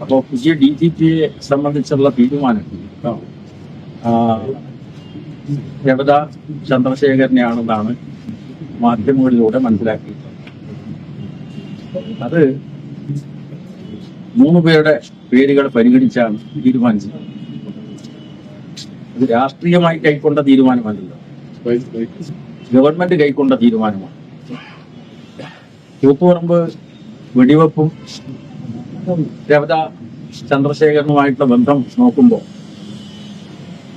അപ്പോൾ പുതിയ D G പിയെ സംബന്ധിച്ചുള്ള തീരുമാനം ആ, രവത ചന്ദ്രശേഖരനെയാണെന്നാണ് മാധ്യമങ്ങളിലൂടെ മനസ്സിലാക്കിയത് അത് മൂന്ന് പേരുടെ പേരുകൾ പരിഗണിച്ചാണ് തീരുമാനിച്ചത്. ഇത് രാഷ്ട്രീയമായി കൈക്കൊണ്ട തീരുമാനമല്ലല്ലോ. ഗവൺമെന്റ് കൈക്കൊണ്ട തീരുമാനമാണ്. തൂപ്പുപറമ്പ് വെടിവെപ്പും രവത ചന്ദ്രശേഖരനുമായിട്ടുള്ള ബന്ധം നോക്കുമ്പോൾ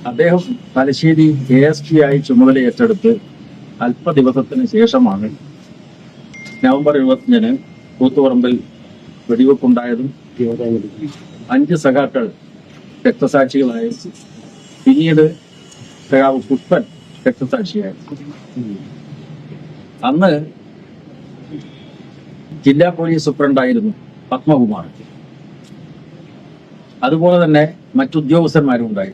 അദ്ദേഹം തലശ്ശേരി എ എസ് പി ആയി ചുമതല ഏറ്റെടുത്ത് അല്പ ദിവസത്തിന് ശേഷമാണ് നവംബർ എഴുപത്തിയഞ്ചിന് കൂത്തുപറമ്പിൽ വെടിവെപ്പുണ്ടായതും അഞ്ച് സഖാക്കൾ രക്തസാക്ഷികളായി. പിന്നീട് സഖാവ് പുഷ്പൻ രക്തസാക്ഷിയായി. അന്ന് ജില്ലാ പോലീസ് സൂപ്രണ്ടായിരുന്നു പത്മകുമാർ അതുപോലെ തന്നെ മറ്റുദ്യോഗസ്ഥന്മാരും ഉണ്ടായി.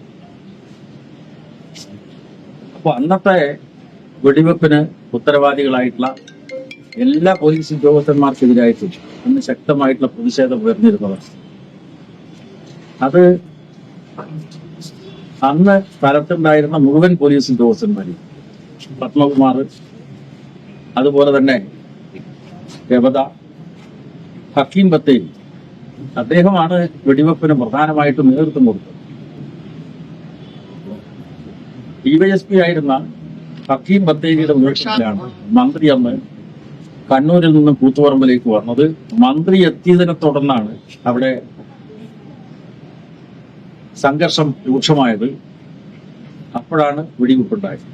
അപ്പൊ അന്നത്തെ വെടിവെപ്പിന് ഉത്തരവാദികളായിട്ടുള്ള എല്ലാ പോലീസ് ഉദ്യോഗസ്ഥന്മാർക്കെതിരായിട്ടും അന്ന് ശക്തമായിട്ടുള്ള പ്രതിഷേധം ഉയർന്നിരുന്നവർ. അത് അന്ന് സ്ഥലത്തുണ്ടായിരുന്ന മുഴുവൻ പോലീസ് ഉദ്യോഗസ്ഥന്മാരും പത്മകുമാർ അതുപോലെ തന്നെ രവത ഹക്കീം ബത്തേരി. അദ്ദേഹമാണ് വെടിവെപ്പിന് പ്രധാനമായിട്ടും നേതൃത്വം കൊടുത്തത്. ഡിവൈഎസ്പി ആയിരുന്ന ഹക്കീം ബത്തേരിയുടെ നേതൃത്വത്തിലാണ് മന്ത്രി അന്ന് കണ്ണൂരിൽ നിന്നും കൂത്തുപറമ്പിലേക്ക് വന്നത്. മന്ത്രി എത്തിയതിനെ തുടർന്നാണ് അവിടെ സംഘർഷം രൂക്ഷമായത്. അപ്പോഴാണ് വെടിവെപ്പുണ്ടായത്.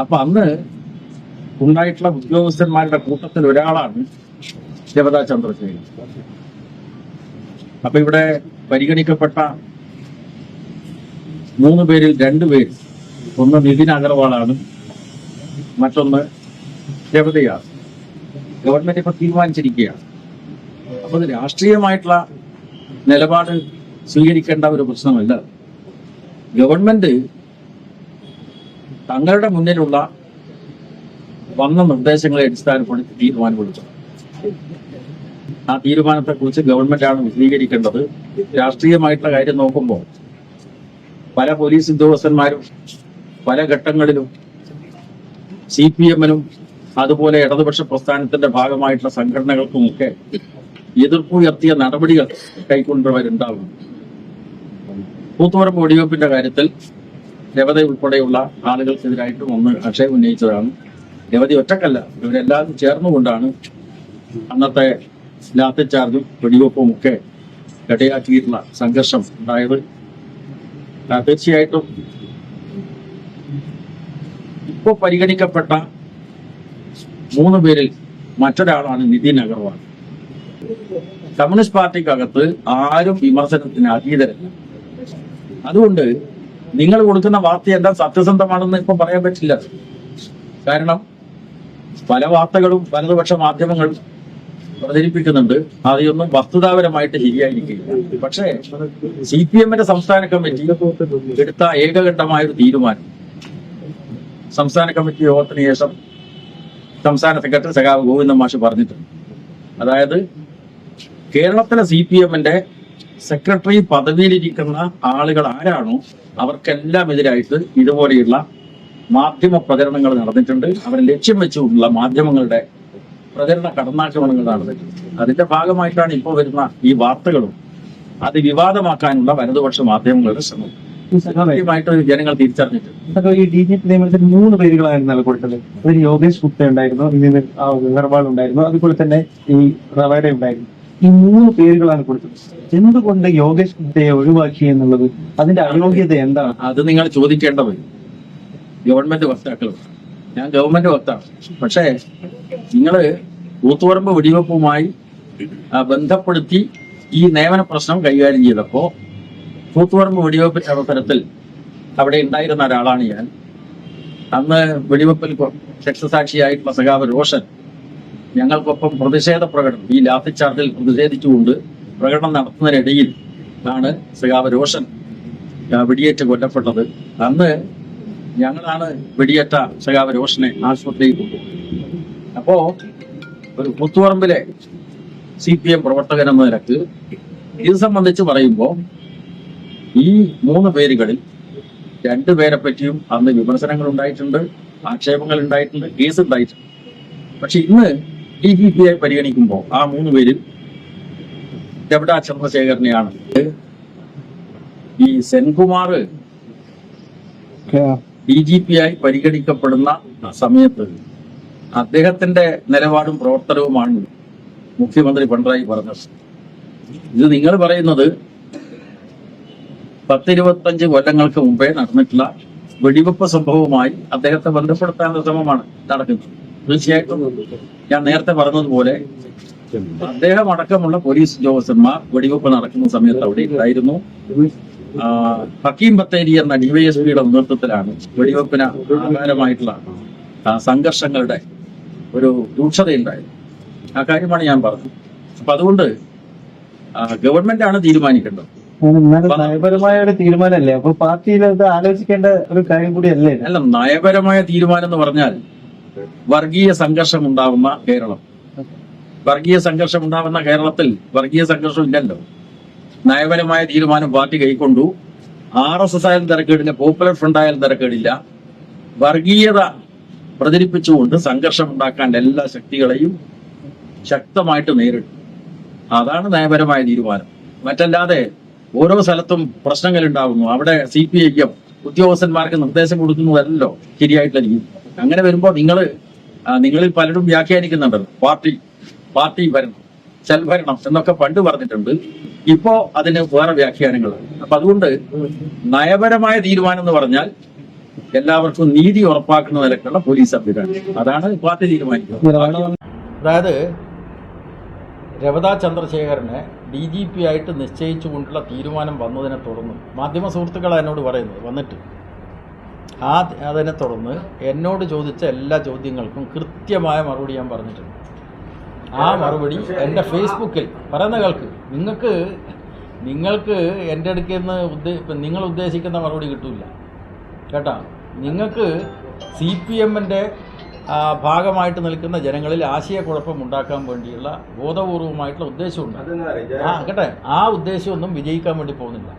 അപ്പൊ അന്ന് ഉണ്ടായിട്ടുള്ള ഉദ്യോഗസ്ഥന്മാരുടെ കൂട്ടത്തിൽ ഒരാളാണ് ജഗത ചന്ദ്രശേഖരൻ അപ്പൊ ഇവിടെ പരിഗണിക്കപ്പെട്ട മൂന്ന് പേരിൽ രണ്ടു പേര് ഒന്ന് നിതിൻ അഗർവാളാണ്. മറ്റൊന്ന് രവതയാണ് ഗവൺമെന്റ് ഇപ്പൊ തീരുമാനിച്ചിരിക്കുകയാണ്. അപ്പൊ രാഷ്ട്രീയമായിട്ടുള്ള നിലപാട് സ്വീകരിക്കേണ്ട ഒരു പ്രശ്നമല്ല. ഗവൺമെന്റ് തങ്ങളുടെ മുന്നിലുള്ള വന്ന നിർദ്ദേശങ്ങളെ അടിസ്ഥാനപ്പെടുത്തി തീരുമാനമെടുത്തു ആ തീരുമാനത്തെക്കുറിച്ച് ഗവൺമെന്റാണ് വിശദീകരിക്കേണ്ടത്. രാഷ്ട്രീയമായിട്ടുള്ള കാര്യം നോക്കുമ്പോൾ പല പോലീസ് ഉദ്യോഗസ്ഥന്മാരും പല ഘട്ടങ്ങളിലും സി പി എമ്മിനും അതുപോലെ ഇടതുപക്ഷ പ്രസ്ഥാനത്തിന്റെ ഭാഗമായിട്ടുള്ള സംഘടനകൾക്കുമൊക്കെ എതിർപ്പുയർത്തിയ നടപടികൾ കൈക്കൊണ്ടവരുണ്ടാവും കൂത്തുപറമ്പ് വെടിവെപ്പിന്റെ കാര്യത്തിൽ രവത ഉൾപ്പെടെയുള്ള ആളുകൾക്കെതിരായിട്ടും ഒന്ന് അക്ഷയം ഉന്നയിച്ചതാണ്. രവതി ഒറ്റക്കല്ല ഇവരെല്ലാവരും ചേർന്നുകൊണ്ടാണ് അന്നത്തെ ലാത്തി ചാർജും വെടിവെപ്പും ഒക്കെ ഇടയാക്കിയിട്ടുള്ള സംഘർഷം ഉണ്ടായത്. തീർച്ചയായിട്ടും ഇപ്പോൾ പരിഗണിക്കപ്പെട്ട മൂന്ന് പേരിൽ മറ്റൊരാളാണ് നിതിൻ അഗർവാൾ. കമ്മ്യൂണിസ്റ്റ് പാർട്ടിക്കകത്ത് ആരും വിമർശനത്തിന് അതീതരല്ല അതുകൊണ്ട് നിങ്ങൾ കൊടുക്കുന്ന വാർത്ത എന്താ സത്യസന്ധമാണെന്ന് ഇപ്പം പറയാൻ പറ്റില്ല. കാരണം പല വാർത്തകളും വലതുപക്ഷ മാധ്യമങ്ങൾ പ്രചരിപ്പിക്കുന്നുണ്ട്. അതൊന്നും വസ്തുതാപരമായിട്ട് ശരിയായിരിക്കില്ല. പക്ഷേ സി പി എമ്മിന്റെ സംസ്ഥാന കമ്മിറ്റി എടുത്ത ഏകകണ്ഠമായ ഒരു തീരുമാനം. സംസ്ഥാന കമ്മിറ്റി യോഗത്തിന് ശേഷം സംസ്ഥാന സെക്രട്ടറി സഖാവ് ഗോവിന്ദ മാഷ് പറഞ്ഞിട്ടുണ്ട്. അതായത് കേരളത്തിലെ സി പി എമ്മിന്റെ സെക്രട്ടറി പദവിയിലിരിക്കുന്ന ആളുകൾ ആരാണോ അവർക്കെല്ലാം എതിരായിട്ട് ഇതുപോലെയുള്ള മാധ്യമ പ്രചരണങ്ങൾ നടന്നിട്ടുണ്ട്. അവരെ ലക്ഷ്യം വെച്ചുകൊണ്ടുള്ള മാധ്യമങ്ങളുടെ പ്രചരണ കടന്നാക്രമണങ്ങൾ നടന്നത് അതിന്റെ ഭാഗമായിട്ടാണ് ഇപ്പോൾ വരുന്ന ഈ വാർത്തകളും. അത് വിവാദമാക്കാനുള്ള വലതുപക്ഷ മാധ്യമങ്ങളുടെ ശ്രമം കൃത്യമായിട്ട് ജനങ്ങൾ തിരിച്ചറിഞ്ഞിട്ടുണ്ട്. ഈ ഡി ജി പി നിയമനത്തിൽ മൂന്ന് പേരുകളായിരുന്നു കൊടുത്തത്. അതിൽ യോഗേഷ് ഗുപ്ത ഉണ്ടായിരുന്നു ഇതിന് അഗർവാൾ ഉണ്ടായിരുന്നു അതുപോലെ തന്നെ ഈ റവേഡ ഉണ്ടായിരുന്നു. ഈ മൂന്ന് പേരുകളാണ് കൊടുത്തത്. എന്തുകൊണ്ട് യോഗേഷ് ഗുപ്തയെ ഒഴിവാക്കി എന്നുള്ളത്? അതിന്റെ അയോഗ്യത എന്താണ്? അത് നിങ്ങൾ ചോദിക്കേണ്ടത് ഗവൺമെന്റ് വക്താക്കളാണ് ഞാൻ ഗവൺമെന്റ് വക്താണ് പക്ഷേ നിങ്ങൾ കൂത്തുപറമ്പ് വെടിവെപ്പുമായി ബന്ധപ്പെടുത്തി ഈ നിയമന പ്രശ്നം കൈകാര്യം ചെയ്തപ്പോ കൂത്തുപറമ്പ് വെടിവെപ്പ് അവസരത്തിൽ അവിടെ ഉണ്ടായിരുന്ന ഒരാളാണ് ഞാൻ. അന്ന് വെടിവെപ്പിൽ രക്തസാക്ഷിയായിട്ടുള്ള സഖാവ് റോഷൻ ഞങ്ങൾക്കൊപ്പം പ്രതിഷേധ പ്രകടനം ഈ ലാത്തി ചാർജിൽ പ്രതിഷേധിച്ചുകൊണ്ട് പ്രകടനം നടത്തുന്നതിനിടയിൽ ആണ് സഖാവ് റോഷൻ വെടിയേറ്റ് കൊല്ലപ്പെട്ടത്. അന്ന് ഞങ്ങളാണ് വെടിയേറ്റ സഖാവ് രോഷനെ ആശുപത്രിയിൽ കൊണ്ടുപോകുന്നത് അപ്പോ ഒരു പുത്തുപറമ്പിലെ സി പി എം പ്രവർത്തകൻ എന്ന നിലയ്ക്ക് ഇത് സംബന്ധിച്ച് പറയുമ്പോൾ ഈ മൂന്ന് പേരുകളിൽ രണ്ടു പേരെ പറ്റിയും അന്ന് വിമർശനങ്ങൾ ഉണ്ടായിട്ടുണ്ട് ആക്ഷേപങ്ങൾ ഉണ്ടായിട്ടുണ്ട് കേസ് ഉണ്ടായിട്ടുണ്ട്. പക്ഷെ ഇന്ന് ഡി ജി പി ആയി പരിഗണിക്കുമ്പോൾ ആ മൂന്ന് പേരിൽ രവിട ചന്ദ്രശേഖരനെയാണ്. ഈ സെൻകുമാർ ഡി ജി പി ആയി പരിഗണിക്കപ്പെടുന്ന സമയത്ത് അദ്ദേഹത്തിന്റെ നിലപാടും പ്രവർത്തനവുമാണ് മുഖ്യമന്ത്രി പിണറായി പറഞ്ഞത്. ഇത് നിങ്ങൾ പറയുന്നത് പത്തിരുപത്തഞ്ച് കൊല്ലങ്ങൾക്ക് മുമ്പേ നടന്നിട്ടുള്ള വെടിവെപ്പ് സംഭവവുമായി അദ്ദേഹത്തെ ബന്ധപ്പെടുത്താനുള്ള ശ്രമമാണ് നടക്കുന്നത്. തീർച്ചയായിട്ടും ഞാൻ നേരത്തെ പറഞ്ഞതുപോലെ അദ്ദേഹം അടക്കമുള്ള പോലീസ് ഉദ്യോഗസ്ഥന്മാർ വെടിവെപ്പ് നടക്കുന്ന സമയത്ത് അവിടെ ഉണ്ടായിരുന്നു. ഹക്കീം ബത്തേരി എന്ന ഡിവൈഎസ്പിയുടെ നേതൃത്വത്തിലാണ് വെടിവെപ്പിന് ആധാരമായിട്ടുള്ള സംഘർഷങ്ങളുടെ ഒരു രൂക്ഷതയുണ്ടായത്. ആ കാര്യമാണ് ഞാൻ പറഞ്ഞത്. അപ്പൊ അതുകൊണ്ട് ഗവൺമെന്റ് ആണ് തീരുമാനിക്കേണ്ടത്. നയപരമായ ഒരു തീരുമാനമല്ലേ? അപ്പൊ പാർട്ടിയിൽ അത് ആലോചിക്കേണ്ട ഒരു കാര്യം കൂടിയല്ലേ അല്ലേ അല്ല നയപരമായ തീരുമാനം എന്ന് പറഞ്ഞാൽ വർഗീയ സംഘർഷം ഉണ്ടാവുന്ന കേരളം. വർഗീയ സംഘർഷം ഉണ്ടാവുന്ന കേരളത്തിൽ വർഗീയ സംഘർഷം ഇല്ലല്ലോ. നയപരമായ തീരുമാനം പാർട്ടി കൈക്കൊണ്ടു. ആർ എസ് എസ് ആയാലും തിരക്കേടില്ല പോപ്പുലർ ഫ്രണ്ട് ആയാലും തിരക്കേടില്ല. വർഗീയത പ്രചരിപ്പിച്ചുകൊണ്ട് സംഘർഷം ഉണ്ടാക്കാൻ എല്ലാ ശക്തികളെയും ശക്തമായിട്ട് നേരിട്ടു. അതാണ് നയപരമായ തീരുമാനം. മറ്റല്ലാതെ ഓരോ സ്ഥലത്തും പ്രശ്നങ്ങൾ ഉണ്ടാകുന്നു അവിടെ സി പി ഐ എം ഉദ്യോഗസ്ഥന്മാർക്ക് നിർദ്ദേശം കൊടുക്കുന്നതല്ലോ ശരിയായിട്ടുള്ള രീതി. അങ്ങനെ വരുമ്പോൾ നിങ്ങൾ നിങ്ങളിൽ പലരും വ്യാഖ്യാനിക്കുന്നുണ്ടല്ലോ. പാർട്ടി പാർട്ടി ഭരണം. സെൽഭരണം എന്നൊക്കെ പണ്ട് പറഞ്ഞിട്ടുണ്ട്. ഇപ്പോ അതിന് വേറെ വ്യാഖ്യാനങ്ങൾ അപ്പൊ അതുകൊണ്ട് നയപരമായ തീരുമാനം എന്ന് പറഞ്ഞാൽ എല്ലാവർക്കും നീതി ഉറപ്പാക്കുന്ന നിലക്കുള്ള പോലീസ് സംവിധാനം അതാണ് ഇപ്പോഴത്തെ തീരുമാനിക്കുന്നത് അതായത് രവതാ ചന്ദ്രശേഖരനെ ഡി ജി പി ആയിട്ട് നിശ്ചയിച്ചുകൊണ്ടുള്ള തീരുമാനം വന്നതിനെ തുടർന്ന് മാധ്യമ സുഹൃത്തുക്കളാണ് എന്നോട് പറയുന്നത് വന്നിട്ട് ആ അതിനെ തുടർന്ന് എന്നോട് ചോദിച്ച എല്ലാ ചോദ്യങ്ങൾക്കും കൃത്യമായ മറുപടി ഞാൻ പറഞ്ഞിട്ടുണ്ട്. ആ മറുപടി എന്റെ ഫേസ്ബുക്കിൽ. പറയുന്ന കേൾക്ക്. നിങ്ങൾക്ക് നിങ്ങൾക്ക് എന്റെ അടുക്കൽ നിന്ന് ഉദ്ദേ നിങ്ങൾ ഉദ്ദേശിക്കുന്ന മറുപടി കിട്ടില്ല. കേട്ടോ? നിങ്ങൾക്ക് സി പി എമ്മിന്റെ ഭാഗമായിട്ട് നിൽക്കുന്ന ജനങ്ങളിൽ ആശയക്കുഴപ്പം ഉണ്ടാക്കാൻ വേണ്ടിയുള്ള ബോധപൂർവമായിട്ടുള്ള ഉദ്ദേശമുണ്ട് ആ കേട്ടെ? ആ ഉദ്ദേശമൊന്നും വിജയിക്കാൻ വേണ്ടി പോകുന്നില്ല.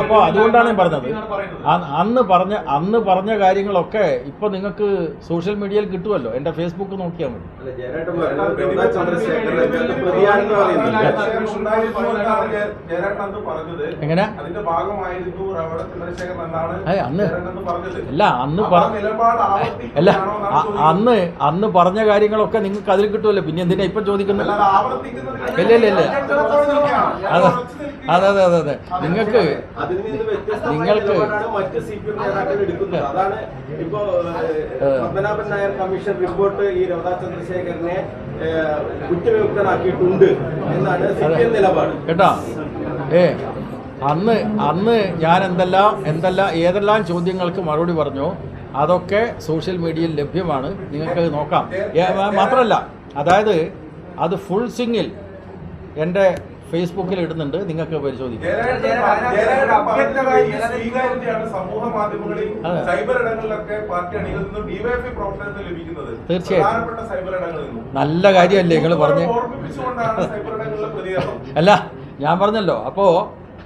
അപ്പോൾ അതുകൊണ്ടാണ് ഞാൻ പറഞ്ഞത്. അന്ന് പറഞ്ഞ അന്ന് പറഞ്ഞ കാര്യങ്ങളൊക്കെ ഇപ്പൊ നിങ്ങൾക്ക് സോഷ്യൽ മീഡിയയിൽ കിട്ടുമല്ലോ. എന്റെ ഫേസ്ബുക്ക് നോക്കിയാൽ മതി. എങ്ങനെ? അന്ന് അല്ല അന്ന് അപ്പൊ അല്ല. അന്ന് അന്ന് പറഞ്ഞ കാര്യങ്ങളൊക്കെ നിങ്ങൾക്ക് അതിൽ കിട്ടുമല്ലോ. പിന്നെ എന്തിനാ ഇപ്പൊ ചോദിക്കുന്നത്? ഇല്ല, ഇല്ല, ഇല്ല. അതെ. അതെ അതെ അതെ അതെ. നിങ്ങൾക്ക് നിങ്ങൾക്ക് മറ്റ് സി പി എം നേതാക്കൾ എടുക്കുന്നത്. അതാണ് ഇപ്പോ പത്മനാഭൻ നായർ കമ്മീഷൻ റിപ്പോർട്ട് ഈ രമതാ ചന്ദ്രശേഖരനെ കുറ്റവിമുക്തനാക്കിയിട്ടുണ്ട് എന്നാണ് സി പി എം നിലപാട്. കേട്ടോ? ഏ അന്ന് അന്ന് ഞാൻ എന്തെല്ലാം എന്തെല്ലാം ഏതെല്ലാം ചോദ്യങ്ങൾക്ക് മറുപടി പറഞ്ഞു അതൊക്കെ സോഷ്യൽ മീഡിയയിൽ ലഭ്യമാണ്. നിങ്ങൾക്ക് നോക്കാം. മാത്രമല്ല അതായത് അത് ഫുൾ സിങ്ങിൽ എന്റെ ഫേസ്ബുക്കിൽ ഇടുന്നുണ്ട്. നിങ്ങൾക്ക് പരിശോധിക്കാം. തീർച്ചയായിട്ടും. നല്ല കാര്യമല്ലേ നിങ്ങൾ പറഞ്ഞ്? അല്ല ഞാൻ പറഞ്ഞല്ലോ. അപ്പോ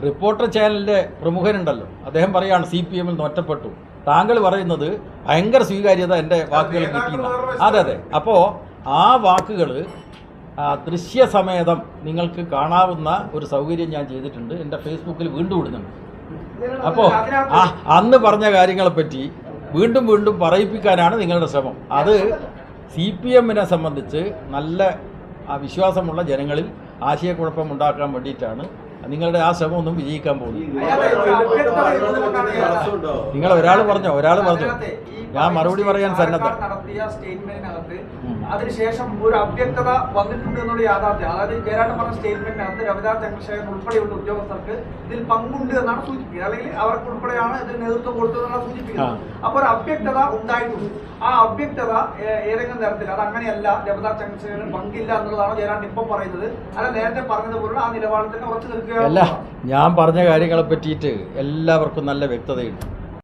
റിപ്പോർട്ടർ ചാനലിന്റെ പ്രമുഖനുണ്ടല്ലോ അദ്ദേഹം പറയാണ് സി പി എമ്മിൽ ഒറ്റപ്പെട്ടു. താങ്കൾ പറയുന്നത് ഭയങ്കര സ്വീകാര്യത എന്റെ വാക്കുകൾ കിട്ടിയെന്ന അതെ അതെ. അപ്പോൾ ആ വാക്കുകൾ ദൃശ്യസമേതം നിങ്ങൾക്ക് കാണാവുന്ന ഒരു സൗകര്യം ഞാൻ ചെയ്തിട്ടുണ്ട്. എന്റെ ഫേസ്ബുക്കിൽ വീണ്ടും ഇടുന്നുണ്ട്. അപ്പോൾ ആ അന്ന് പറഞ്ഞ കാര്യങ്ങളെപ്പറ്റി വീണ്ടും വീണ്ടും പറയിപ്പിക്കാനാണ് നിങ്ങളുടെ ശ്രമം. അത് സി പി എമ്മിനെ സംബന്ധിച്ച് നല്ല വിശ്വാസമുള്ള ജനങ്ങളിൽ ആശയക്കുഴപ്പം ഉണ്ടാക്കാൻ വേണ്ടിയിട്ടാണ് നിങ്ങളുടെ ആ ശ്രമം ഒന്നും വിജയിക്കാൻ പോകുന്നു നിങ്ങൾ ഒരാൾ പറഞ്ഞു ഒരാൾ പറഞ്ഞു. ഞാൻ മറുപടി പറയാൻ സന്നദ്ധ. അതിനുശേഷം ഒരു അവ്യക്തത വന്നിട്ടുണ്ട് എന്നുള്ള യാഥാർത്ഥ്യം. അതായത് ജയരാട്ടൻ പറഞ്ഞ സ്റ്റേറ്റ്മെന്റിനകത്ത് രവിദാസ് ചന്ദ്രശേഖരൻ ഉൾപ്പെടെയുള്ള ഉദ്യോഗസ്ഥർക്ക് ഇതിൽ പങ്കുണ്ട് എന്നാണ് സൂചിപ്പിക്കുന്നത്. അല്ലെങ്കിൽ അവർക്ക് ഉൾപ്പെടെയാണ് ഇതിന് നേതൃത്വം കൊടുത്തതെന്നാണ് സൂചിപ്പിക്കുന്നത്. അപ്പോൾ ഒരു അവ്യക്തത ഉണ്ടായിട്ടുണ്ട്. ആ അവ്യക്തത ഏതെങ്കിലും തരത്തിൽ അത് അങ്ങനെയല്ല രവിദാസ് ചന്ദ്രശേഖരൻ പങ്കില്ല എന്നുള്ളതാണ് ജയരാട്ടൻ ഇപ്പം പറയുന്നത്. അല്ല നേരത്തെ പറഞ്ഞതുപോലുള്ള ആ നിലപാടിൽ തന്നെ ഉറച്ചു അല്ല നിൽക്കുക ഞാൻ പറഞ്ഞ കാര്യങ്ങളെ പറ്റിയിട്ട് എല്ലാവർക്കും നല്ല വ്യക്തതയുണ്ട്.